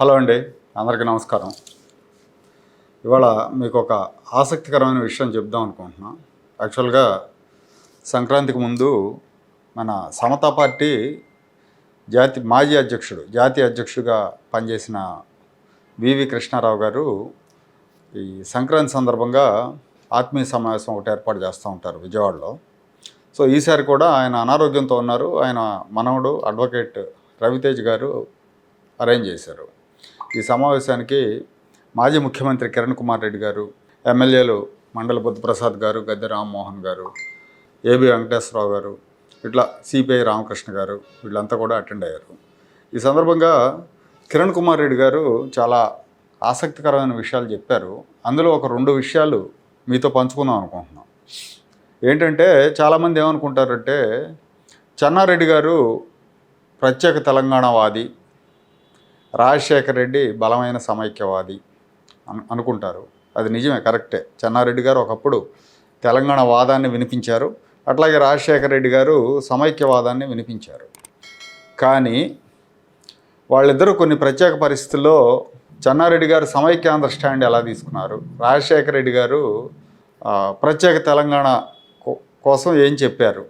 Hello అండి అందరికీ నమస్కారం. ఇవాళ మీకు ఒక ఆసక్తికరమైన విషయం చెప్దాం అనుకుంటున్నాం. యాక్చువల్గా సంక్రాంతికి ముందు మన సమతా పార్టీ జాతి మాజీ అధ్యక్షుడు జాతీయ అధ్యక్షుడిగా పనిచేసిన వివి కృష్ణారావు గారు ఈ సంక్రాంతి సందర్భంగా ఆత్మీయ సమావేశం ఒకటి ఏర్పాటు చేస్తూ ఉంటారు విజయవాడలో. సో ఈసారి కూడా ఆయన అనారోగ్యంతో ఉన్నారు. ఆయన మనవడు అడ్వకేట్ రవితేజ్ గారు అరేంజ్ చేశారు. ఈ సమావేశానికి మాజీ ముఖ్యమంత్రి కిరణ్ కుమార్ రెడ్డి గారు ఎమ్మెల్యేలు మండల బుద్ధప్రసాద్ గారు గద్దె రామ్మోహన్ గారు ఏబి వెంకటేశ్వరరావు గారు ఇట్లా సిపిఐ రామకృష్ణ గారు వీళ్ళంతా కూడా అటెండ్ అయ్యారు. ఈ సందర్భంగా కిరణ్ కుమార్ రెడ్డి గారు చాలా ఆసక్తికరమైన విషయాలు చెప్పారు. అందులో ఒక రెండు విషయాలు మీతో పంచుకుందాం అనుకుంటున్నాం. ఏంటంటే చాలామంది ఏమనుకుంటారంటే చెన్నారెడ్డి గారు ప్రత్యేక తెలంగాణవాది రాజశేఖర రెడ్డి బలమైన సమైక్యవాది అను అనుకుంటారు. అది నిజమే కరెక్టే. చెన్నారెడ్డి గారు ఒకప్పుడు తెలంగాణ వాదాన్ని వినిపించారు. అట్లాగే రాజశేఖర రెడ్డి గారు సమైక్యవాదాన్ని వినిపించారు. కానీ వాళ్ళిద్దరూ కొన్ని ప్రత్యేక పరిస్థితుల్లో చెన్నారెడ్డి గారు సమైక్యాంధ్ర స్టాండ్ ఎలా తీసుకున్నారు? రాజశేఖర రెడ్డి గారు ప్రత్యేక తెలంగాణ కోసం ఏం చెప్పారు?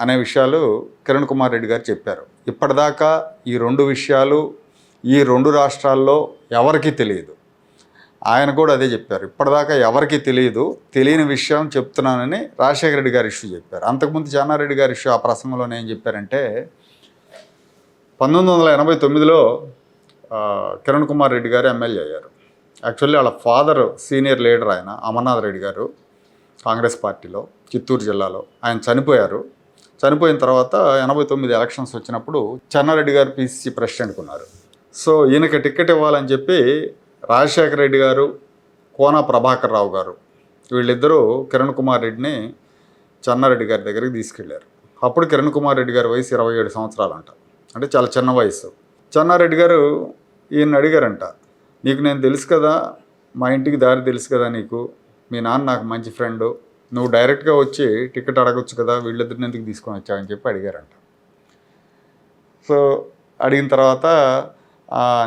అనే విషయాలు కిరణ్ కుమార్ రెడ్డి గారు చెప్పారు. ఇప్పటిదాకా ఈ రెండు విషయాలు ఈ రెండు రాష్ట్రాల్లో ఎవరికీ తెలియదు. ఆయన కూడా అదే చెప్పారు. ఇప్పటిదాకా ఎవరికీ తెలియదు. తెలియని విషయం చెప్తున్నానని రాజశేఖర రెడ్డి గారు ఇష్యూ చెప్పారు. అంతకుముందు చెన్నారెడ్డి గారి ఇష్యూ ఆ ప్రసంగంలోనే ఏం చెప్పారంటే పంతొమ్మిది వందల ఎనభై తొమ్మిదిలో కిరణ్ కుమార్ రెడ్డి గారు ఎమ్మెల్యే అయ్యారు. యాక్చువల్లీ వాళ్ళ ఫాదర్ సీనియర్ లీడర్ ఆయన అమర్నాథ్ రెడ్డి గారు కాంగ్రెస్ పార్టీలో చిత్తూరు జిల్లాలో. ఆయన చనిపోయారు. చనిపోయిన తర్వాత ఎనభై తొమ్మిది ఎలక్షన్స్ వచ్చినప్పుడు చెన్నారెడ్డి గారు పిసిసి ప్రెసిడెంట్కి ఉన్నారు. సో ఈయనకి టికెట్ ఇవ్వాలని చెప్పి రాజశేఖర రెడ్డి గారు కోన ప్రభాకర్ రావు గారు వీళ్ళిద్దరూ కిరణ్ కుమార్ రెడ్డిని చెన్నారెడ్డి గారి దగ్గరికి తీసుకెళ్ళారు. అప్పుడు కిరణ్ కుమార్ రెడ్డి గారి వయసు ఇరవై ఏడు సంవత్సరాలు అంట అంటే చాలా చిన్న వయసు. చెన్నారెడ్డి గారు ఈయన అడిగారంట నీకు నేను తెలుసు కదా మా ఇంటికి దారి తెలుసు కదా నీకు మీ నాన్న నాకు మంచి ఫ్రెండ్ నువ్వు డైరెక్ట్గా వచ్చి టికెట్ అడగొచ్చు కదా వీళ్ళిద్దరిని ఎందుకు తీసుకొని వచ్చావని చెప్పి అడిగారంట. సో అడిగిన తర్వాత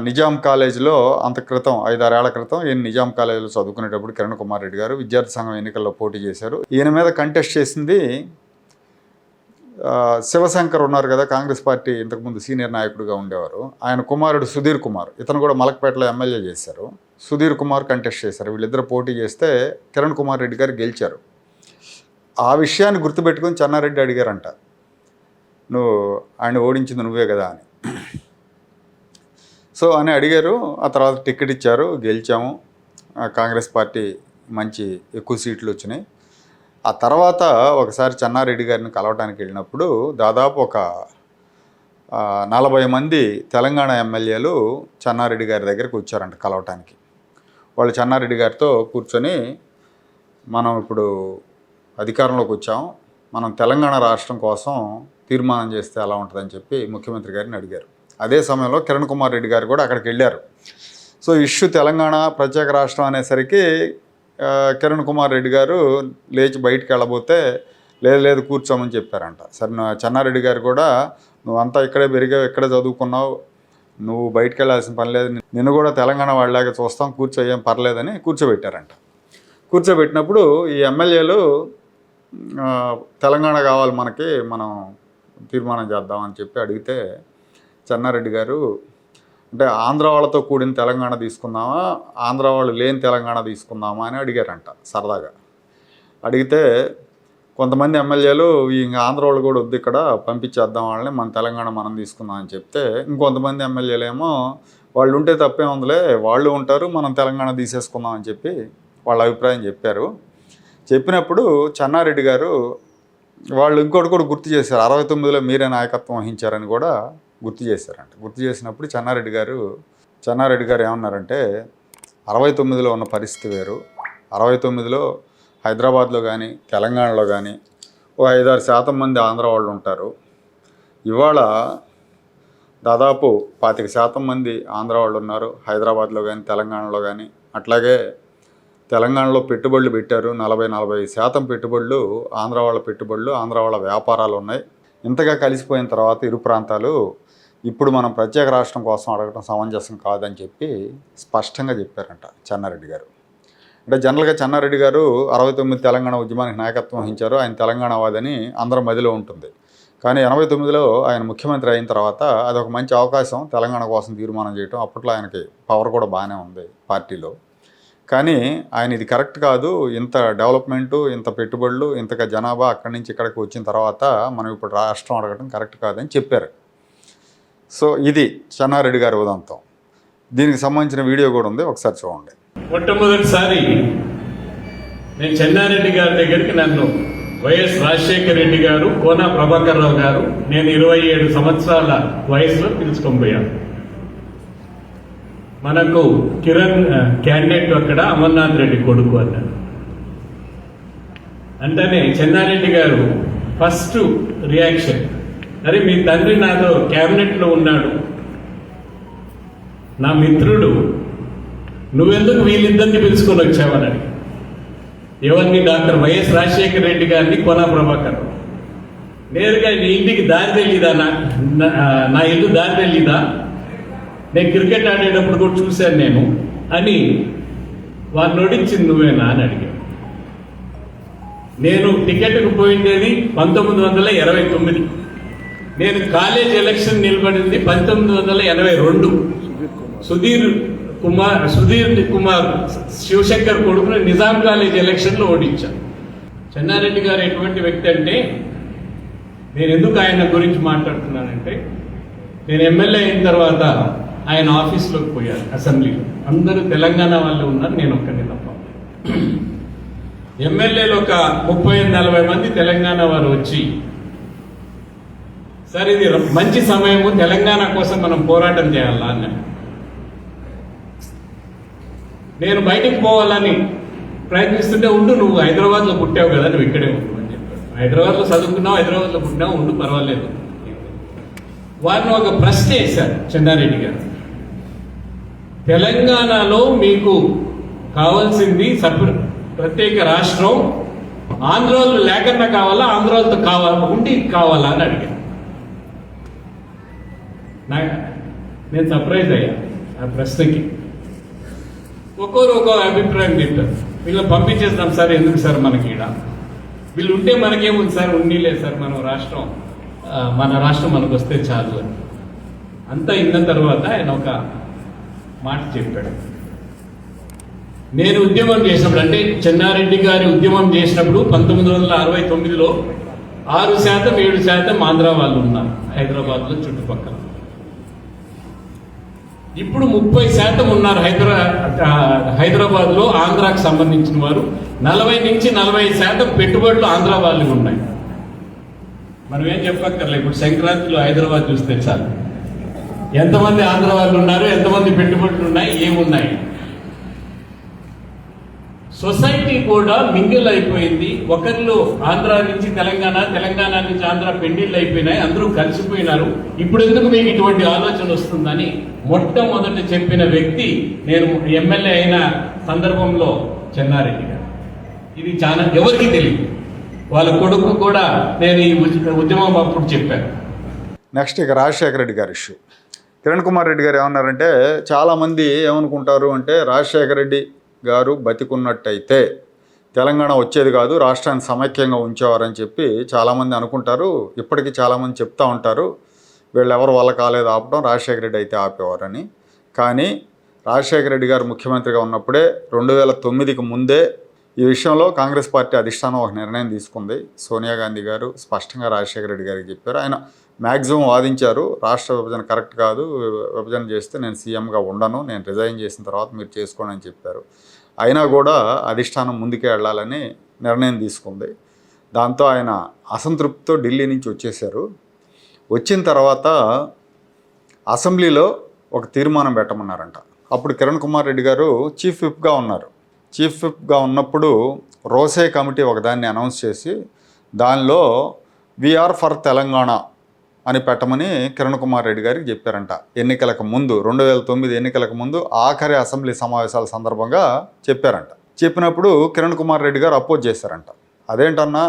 నిజాం కాలేజీలో అంత క్రితం ఐదారేళ్ళ క్రితం ఈయన నిజాం కాలేజీలో చదువుకునేటప్పుడు కిరణ్ కుమార్ రెడ్డి గారు విద్యార్థి సంఘం ఎన్నికల్లో పోటీ చేశారు. ఈయన మీద కంటెస్ట్ చేసింది శివశంకర్ ఉన్నారు కదా కాంగ్రెస్ పార్టీ ఇంతకుముందు సీనియర్ నాయకుడిగా ఉండేవారు. ఆయన కుమారుడు సుధీర్ కుమార్ ఇతను కూడా మలక్పేటలో ఎమ్మెల్యే చేశారు. సుధీర్ కుమార్ కంటెస్ట్ చేశారు. వీళ్ళిద్దరు పోటీ చేస్తే కిరణ్ కుమార్ రెడ్డి గారు గెలిచారు. ఆ విషయాన్ని గుర్తుపెట్టుకొని చెన్నారెడ్డి అడిగారంట నువ్వు ఆయన ఓడించింది నువ్వే కదా అని. సో అని అడిగారు. ఆ తర్వాత టికెట్ ఇచ్చారు. గెలిచాము. కాంగ్రెస్ పార్టీ మంచి ఎక్కువ సీట్లు వచ్చినాయి. ఆ తర్వాత ఒకసారి చెన్నారెడ్డి గారిని కలవడానికి వెళ్ళినప్పుడు దాదాపు ఒక నలభై మంది తెలంగాణ ఎమ్మెల్యేలు చెన్నారెడ్డి గారి దగ్గరికి వచ్చారంట కలవటానికి. వాళ్ళు చెన్నారెడ్డి గారితో కూర్చొని మనం ఇప్పుడు అధికారంలోకి వచ్చాం. మనం తెలంగాణ రాష్ట్రం కోసం తీర్మానం చేస్తే ఎలా ఉంటుందని చెప్పి ముఖ్యమంత్రి గారిని అడిగారు. అదే సమయంలో కిరణ్ కుమార్ రెడ్డి గారు కూడా అక్కడికి వెళ్ళారు. సో ఇష్యూ తెలంగాణ ప్రత్యేక రాష్ట్రం అనేసరికి కిరణ్ కుమార్ రెడ్డి గారు లేచి బయటికి వెళ్ళబోతే లేదు లేదు కూర్చోమని చెప్పారంట. సరే చెన్నారెడ్డి గారు కూడా నువ్వంతా ఇక్కడే పెరిగావు ఇక్కడే చదువుకున్నావు నువ్వు బయటికి వెళ్ళాల్సిన పని లేదు నిన్ను కూడా తెలంగాణ వాళ్ళలాగా చూస్తాం కూర్చో ఏం పర్లేదని కూర్చోబెట్టారంట. కూర్చోబెట్టినప్పుడు ఈ ఎమ్మెల్యేలు తెలంగాణ కావాలి మనకి మనం తీర్మానం చేద్దామని చెప్పి అడిగితే చెన్నారెడ్డి గారు అంటే ఆంధ్ర వాళ్ళతో కూడిన తెలంగాణ తీసుకుందామా ఆంధ్ర వాళ్ళు లేని తెలంగాణ తీసుకుందామా అని అడిగారంట సరదాగా. అడిగితే కొంతమంది ఎమ్మెల్యేలు ఇంకా ఆంధ్ర వాళ్ళు కూడా వద్దు ఇక్కడ పంపించేద్దాం వాళ్ళని మన తెలంగాణ మనం తీసుకుందాం అని చెప్తే ఇంకొంతమంది ఎమ్మెల్యేలు ఏమో వాళ్ళు ఉంటే తప్పే ఉందిలే వాళ్ళు ఉంటారు మనం తెలంగాణ తీసేసుకుందాం అని చెప్పి వాళ్ళ అభిప్రాయం చెప్పారు. చెప్పినప్పుడు చెన్నారెడ్డి గారు వాళ్ళు ఇంకోటి కూడా గుర్తు చేశారు అరవై తొమ్మిదిలో మీరే నాయకత్వం వహించారని కూడా గుర్తు చేశారంట. గుర్తు చేసినప్పుడు చెన్నారెడ్డి గారు చెన్నారెడ్డి గారు ఏమన్నారంటే అరవై తొమ్మిదిలో ఉన్న పరిస్థితి వేరు. అరవై తొమ్మిదిలో హైదరాబాద్లో కానీ తెలంగాణలో కానీ ఓ ఐదారు శాతం మంది ఆంధ్ర వాళ్ళు ఉంటారు. ఇవాళ దాదాపు పాతిక శాతం మంది ఆంధ్ర వాళ్ళు ఉన్నారు. హైదరాబాద్లో కానీ తెలంగాణలో కానీ అట్లాగే తెలంగాణలో పెట్టుబడులు పెట్టారు. నలభై నలభై శాతం పెట్టుబడులు ఆంధ్ర వాళ్ళ పెట్టుబడులు ఆంధ్ర వాళ్ళ వ్యాపారాలు ఉన్నాయి. ఇంతగా కలిసిపోయిన తర్వాత ఇరు ప్రాంతాలు ఇప్పుడు మనం ప్రత్యేక రాష్ట్రం కోసం అడగడం సమంజసం కాదని చెప్పి స్పష్టంగా చెప్పారంట చెన్నారెడ్డి గారు. అంటే జనరల్గా చెన్నారెడ్డి గారు అరవై తొమ్మిది తెలంగాణ ఉద్యమానికి నాయకత్వం వహించారు. ఆయన తెలంగాణ వాదని అందరి మదిలో ఉంటుంది. కానీ ఎనభై తొమ్మిదిలో ఆయన ముఖ్యమంత్రి అయిన తర్వాత అది ఒక మంచి అవకాశం తెలంగాణ కోసం తీర్మానం చేయటం. అప్పట్లో ఆయనకి పవర్ కూడా బాగానే ఉంది పార్టీలో. కానీ ఆయన ఇది కరెక్ట్ కాదు. ఇంత డెవలప్మెంటు ఇంత పెట్టుబడులు ఇంతగా జనాభా అక్కడి నుంచి ఇక్కడికి వచ్చిన తర్వాత మనం ఇప్పుడు రాష్ట్రం అడగటం కరెక్ట్ కాదని చెప్పారు. సో ఇది చెన్నారెడ్డి గారి ఉదంతం. దీనికి సంబంధించిన వీడియో కూడా ఉంది ఒకసారి చూడండి. మొట్టమొదటిసారి నేను చెన్నారెడ్డి గారి దగ్గరికి నన్ను వైఎస్ రాజశేఖర రెడ్డి గారు కోన ప్రభాకర్ రావు గారు నేను ఇరవై ఏడు సంవత్సరాల వయసులో పిలుచుకొని పోయాను. మనకు కిరణ్ క్యాండిడేట్ అక్కడ అమర్నాథ్ రెడ్డి కొడుకు అన్నారు. అంటేనే చెన్నారెడ్డి గారు ఫస్ట్ రియాక్షన్. అరే మీ తండ్రి నాతో క్యాబినెట్లో ఉన్నాడు. నా మిత్రుడు నువ్వెందుకు వీళ్ళిద్దరిని పిలుచుకొని వచ్చావని ఎవరిని డాక్టర్ వైఎస్ రాజశేఖర రెడ్డి గారిని కొనా ప్రభాకర్. నేరుగా నీ ఇంటికి దారి తెలియదా నా నా- ఇల్లు దారి తెలియదా నేను క్రికెట్ ఆడేటప్పుడు కూడా చూశాను నేను అని వారు నొడించింది నువ్వేనా అని అడిగాను నేను టికెట్కు పోయిండేది పంతొమ్మిది వందల ఇరవై తొమ్మిది. నేను కాలేజ్ ఎలక్షన్ నిలబడింది పంతొమ్మిది వందల ఎనభై రెండు. సుధీర్ కుమార్ సుధీర్ కుమార్ శివశంకర్ కొడుకుని నిజాం కాలేజ్ ఎలక్షన్లో ఓడించాను చెన్నారెడ్డి గారు ఎటువంటి వ్యక్తి అంటే నేను ఎందుకు ఆయన గురించి మాట్లాడుతున్నానంటే నేను ఎమ్మెల్యే అయిన తర్వాత ఆయన ఆఫీస్లోకి పోయాను అసెంబ్లీలో అందరూ తెలంగాణ వాళ్ళు ఉన్నారు నేను ఒక్కడిని తప్ప. ఎమ్మెల్యేలు ఒక ముప్పై నలభై మంది తెలంగాణ వారు వచ్చి సార్ ఇది మంచి సమయము తెలంగాణ కోసం మనం పోరాటం చేయాలా అన్నారు నేను బయటికి పోవాలని ప్రయత్నిస్తుంటే ఉండు నువ్వు హైదరాబాద్లో పుట్టావు కదా నువ్వు ఇక్కడే ఉండు అని చెప్పాడు. హైదరాబాద్లో చదువుకున్నావు హైదరాబాద్లో పుట్టినావు ఉండు పర్వాలేదు. వారిని ఒక ప్రశ్న వేశారు చెన్నారెడ్డి గారు. తెలంగాణలో మీకు కావాల్సింది సపరేట్ ప్రత్యేక రాష్ట్రం ఆంధ్రోళ్ళు లేకుండా కావాలా ఆంధ్రోళ్ళతో కావాలా ఉండి కావాలా అని అడిగారు. నా- నేను సర్ప్రైజ్ అయ్యా ఆ ప్రశ్నకి. ఒక్కొరు ఒక్కో అభిప్రాయం తింటారు. వీళ్ళని పంపించేస్తాం సార్ ఎందుకు సార్ మనకి ఈడ? వీళ్ళు ఉంటే మనకేముంది సార్? ఉండీలే సార్ మనం రాష్ట్రం మన రాష్ట్రం మనకు వస్తే చాలు అని. అంతా ఇన్న తర్వాత ఆయన ఒక మాట చెప్పాడు. నేను ఉద్యమం చేసినప్పుడు అంటే చెన్నారెడ్డి గారి ఉద్యమం చేసినప్పుడు పంతొమ్మిది వందల అరవై తొమ్మిదిలో ఆరు శాతం ఏడు శాతం ఆంధ్ర వాళ్ళు ఉన్నారు హైదరాబాద్లో చుట్టుపక్కల. ఇప్పుడు ముప్పై శాతం ఉన్నారు హైదరా హైదరాబాద్లో సంబంధించిన వారు. నలభై నుంచి నలభై శాతం పెట్టుబడులు ఆంధ్ర వాళ్ళు ఉన్నాయి. మనం ఏం చెప్పక్కర్లే ఇప్పుడు సంక్రాంతిలో హైదరాబాద్ చూస్తే చాలు. ఎంతమంది ఆంధ్ర వాళ్ళు ఉన్నారు ఎంతమంది పెట్టుబడులు ఉన్నాయి ఏమున్నాయి? సొసైటీ కూడా మింగిల్ అయిపోయింది ఒకరిలో ఆంధ్ర నుంచి తెలంగాణ తెలంగాణ నుంచి ఆంధ్ర పెండిళ్ళు అయిపోయినాయి అందరూ కలిసిపోయినారు. ఇప్పుడు ఎందుకు మీకు ఇటువంటి ఆలోచన వస్తుందని మొట్టమొదట చెప్పిన వ్యక్తి నేను ఎమ్మెల్యే అయిన సందర్భంలో చెన్నారెడ్డి గారు. ఇది చాలా ఎవరికి తెలియదు. వాళ్ళ కొడుకు కూడా నేను ఈ ఉద్య- ఉద్యమం అప్పుడు చెప్పాను. నెక్స్ట్ ఇక రాజశేఖర రెడ్డి గారి ఇష్యూ కిరణ్ కుమార్ రెడ్డి గారు ఏమన్నారంటే చాలామంది ఏమనుకుంటారు అంటే రాజశేఖర రెడ్డి గారు బతికున్నట్టయితే తెలంగాణ వచ్చేది కాదు రాష్ట్రాన్ని సమైక్యంగా ఉంచేవారని చెప్పి చాలామంది అనుకుంటారు. ఇప్పటికీ చాలామంది చెప్తా ఉంటారు. వీళ్ళు ఎవరు వల్ల కాలేదు ఆపడం రాజశేఖర రెడ్డి అయితే ఆపేవారని. కానీ రాజశేఖర రెడ్డి గారు ముఖ్యమంత్రిగా ఉన్నప్పుడే రెండు వేల తొమ్మిదికి ముందే ఈ విషయంలో కాంగ్రెస్ పార్టీ అధిష్టానం ఒక నిర్ణయం తీసుకుంది. సోనియా గాంధీ గారు స్పష్టంగా రాజశేఖర రెడ్డి గారికి చెప్పారు. ఆయన మ్యాక్సిమం వాదించారు. రాష్ట్ర విభజన కరెక్ట్ కాదు. విభజన చేస్తే నేను సీఎంగా ఉండను. నేను రిజైన్ చేసిన తర్వాత మీరు చేసుకోండి అని చెప్పారు. అయినా కూడా అధిష్టానం ముందుకే వెళ్ళాలని నిర్ణయం తీసుకుంది. దాంతో ఆయన అసంతృప్తితో ఢిల్లీ నుంచి వచ్చేశారు. వచ్చిన తర్వాత అసెంబ్లీలో ఒక తీర్మానం పెట్టమన్నారంట. అప్పుడు కిరణ్ కుమార్ రెడ్డి గారు చీఫ్ విప్గా ఉన్నారు. చీఫ్ విప్గా ఉన్నప్పుడు రోసే కమిటీ ఒకదాన్ని అనౌన్స్ చేసి దానిలో వీఆర్ ఫర్ తెలంగాణ అని పెట్టమని కిరణ్ కుమార్ రెడ్డి గారికి చెప్పారంట. ఎన్నికలకు ముందు రెండు వేల తొమ్మిది ఎన్నికలకు ముందు ఆఖరి అసెంబ్లీ సమావేశాల సందర్భంగా చెప్పారంట. చెప్పినప్పుడు కిరణ్ కుమార్ రెడ్డి గారు అపోజ్ చేశారంట. అదేంటన్నా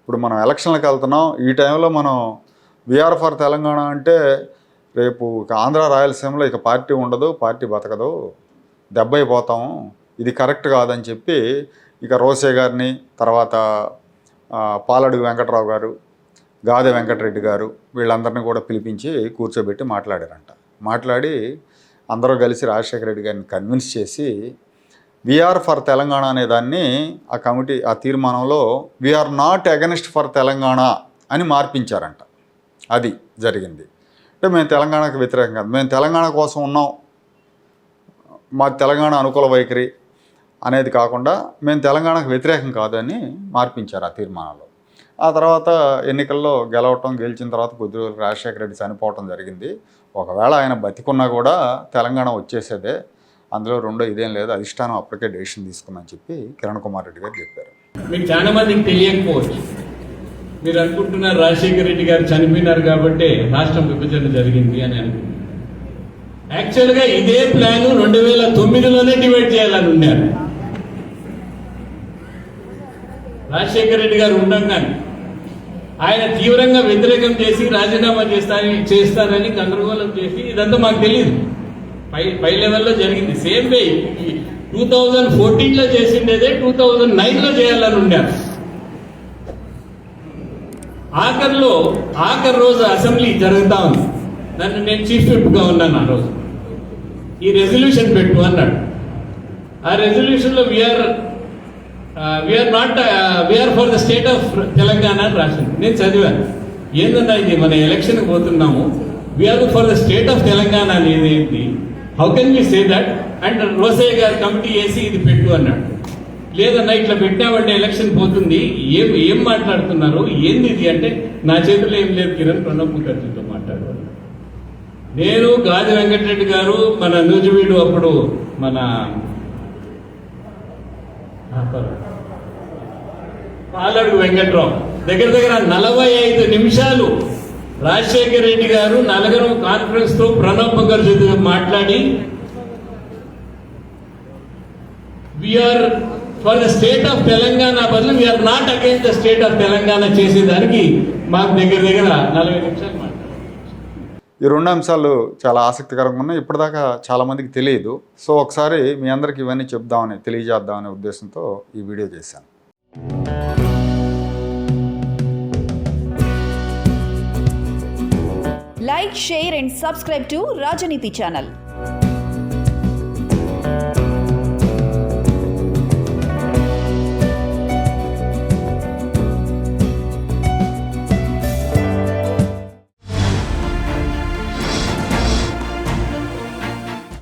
ఇప్పుడు మనం ఎలక్షన్లకు వెళ్తున్నాం ఈ టైంలో మనం విఆర్ ఫర్ తెలంగాణ అంటే రేపు ఇక ఆంధ్ర రాయలసీమలో ఇక పార్టీ ఉండదు పార్టీ బతకదు దెబ్బైపోతాం ఇది కరెక్ట్ కాదని చెప్పి ఇక రోసే గారిని తర్వాత పాలడుగు వెంకట్రావు గారు గాదె వెంకటరెడ్డి గారు వీళ్ళందరినీ కూడా పిలిపించి కూర్చోబెట్టి మాట్లాడారంట. మాట్లాడి అందరూ కలిసి రాజశేఖర రెడ్డి గారిని కన్విన్స్ చేసి వీఆర్ ఫర్ తెలంగాణ అనే దాన్ని ఆ కమిటీ ఆ తీర్మానంలో we are not against for Telangana అని మార్పించారంట. అది జరిగింది. అంటే మేము తెలంగాణకు వ్యతిరేకం కాదు. మేము తెలంగాణ కోసం ఉన్నాం. మా తెలంగాణ అనుకూల వైఖరి అనేది కాకుండా మేము తెలంగాణకు వ్యతిరేకం కాదని మార్పించారు ఆ తీర్మానంలో. ఆ తర్వాత ఎన్నికల్లో గెలవటం గెలిచిన తర్వాత కొద్ది రోజులు రాజశేఖర రెడ్డి చనిపోవటం జరిగింది. ఒకవేళ ఆయన బతికున్నా కూడా తెలంగాణ వచ్చేసేదే. అందులో రెండో ఇదేం లేదు. అధిష్టానం అప్పటికే డెసిషన్ తీసుకుందని చెప్పి కిరణ్ కుమార్ రెడ్డి గారు చెప్పారు. మీకు చాలా మందికి తెలియకపోవచ్చు. మీరు అనుకుంటున్నారు రాజశేఖర రెడ్డి గారు చనిపోయినారు కాబట్టి రాష్ట్రం విభజన జరిగింది అని అనుకుంటున్నారు యాక్చువల్గా ఇదే ప్లాన్ రెండు వేల తొమ్మిదిలోనే డివైడ్ చేయాలని ఉన్నారు. రాజశేఖర రెడ్డి గారు ఉండగానే ఆయన తీవ్రంగా వ్యతిరేకం చేసి రాజీనామా చేస్తారని చేస్తారని గందరగోళం చేసి ఇదంతా మాకు తెలియదు పై పై లెవెల్లో జరిగింది. సేమ్ వే టూ థౌజండ్ ఫోర్టీన్లో చేసిండేదే టూ థౌజండ్ నైన్లో చేయాలని ఉండారు. ఆఖరిలో ఆఖరి రోజు అసెంబ్లీ జరుగుతా ఉంది. నన్ను నేను చీఫ్ విప్గా ఉన్నాను ఆ రోజు. ఈ రెజల్యూషన్ పెట్టు అన్నాడు. ఆ రెజల్యూషన్లో we are we are not we are for the state of Telangana అని రాసింది నేను చదివాను. ఏందన్నా ఇది మన ఎలక్షన్కి పోతున్నాము. We are for the state of Telangana అనేది ఏంటి? How can you say that and Rosaiah garu committee వేసి ఇది పెట్టు అన్నాడు. లేదన్నా ఇట్లా పెట్టామంటే ఎలక్షన్ పోతుంది. ఏం ఏం మాట్లాడుతున్నారు? ఏంది ఇది అంటే నా చేతిలో ఏం లేదు కిరణ్ ప్రణబ్ ముఖర్జీతో మాట్లాడేవాడు నేను గాజి వెంకటరెడ్డి గారు మన నూజివీడు అప్పుడు మన పాలడుగు వెంకట్రావు. దగ్గర దగ్గర నలభై ఐదు నిమిషాలు రాజశేఖర్ రెడ్డి గారు నలగరం కాన్ఫరెన్స్తో ప్రణబ్ ముఖర్జీతో మాట్లాడి we are for the state of Telangana బదులు we are not against the state of Telangana చేసేదానికి మాకు దగ్గర దగ్గర నలభై నిమిషాలు ఈ రెండు అంశాలు చాలా ఆసక్తికరంగా ఉన్నాయి. ఇప్పటిదాకా చాలామందికి తెలియదు. సో ఒకసారి మీ అందరికి ఇవన్నీ చెప్దామని తెలియజేద్దామనే ఉద్దేశంతో ఈ వీడియో చేశాను. Like share and subscribe to Rajaneeti channel